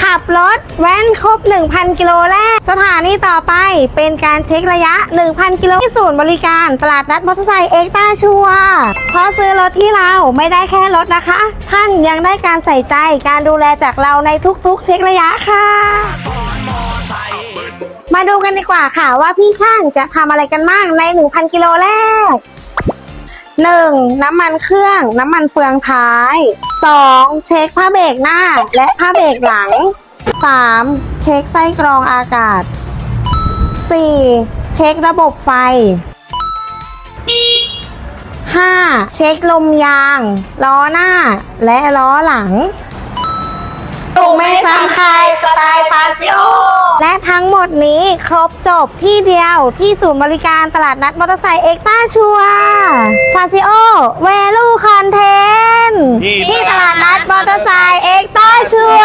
ขับรถแว้นครบ 1,000 กิโลแรก สถานีต่อไปเป็นการเช็คระยะ 1,000 กิโลที่ศูนย์บริการตลาดนัดมอเตอร์ไซค์เอ็กต้าชัวเพราะซื้อรถที่เราไม่ได้แค่รถนะคะ ท่านยังได้การใส่ใจการดูแลจากเราในทุกๆ เช็คระยะค่ะ มาดูกันดีกว่าค่ะว่าพี่ช่างจะทำอะไรกันบ้างใน 1,000 กิโลแรก 1. น้ำมันเครื่อง น้ำมันเฟืองท้าย 2. เช็คผ้าเบรกหน้า และผ้าเบรกหลัง 3. เช็คไส้กรองอากาศ 4. เช็คระบบไฟ 5. เช็คลมยาง ล้อหน้า และล้อหลังถูกไม่ซ้ำใครสไตล์ฟาซิโอ และทั้งหมดนี้ครบจบที่เดียวที่ศูนย์บริการตลาดนัดมอเตอร์ไซค์เอ็กต้าชัวฟาซิโอเวลูคอนเทนที่ตลาดนัดมอเตอร์ไซค์เอ็กต้าชัว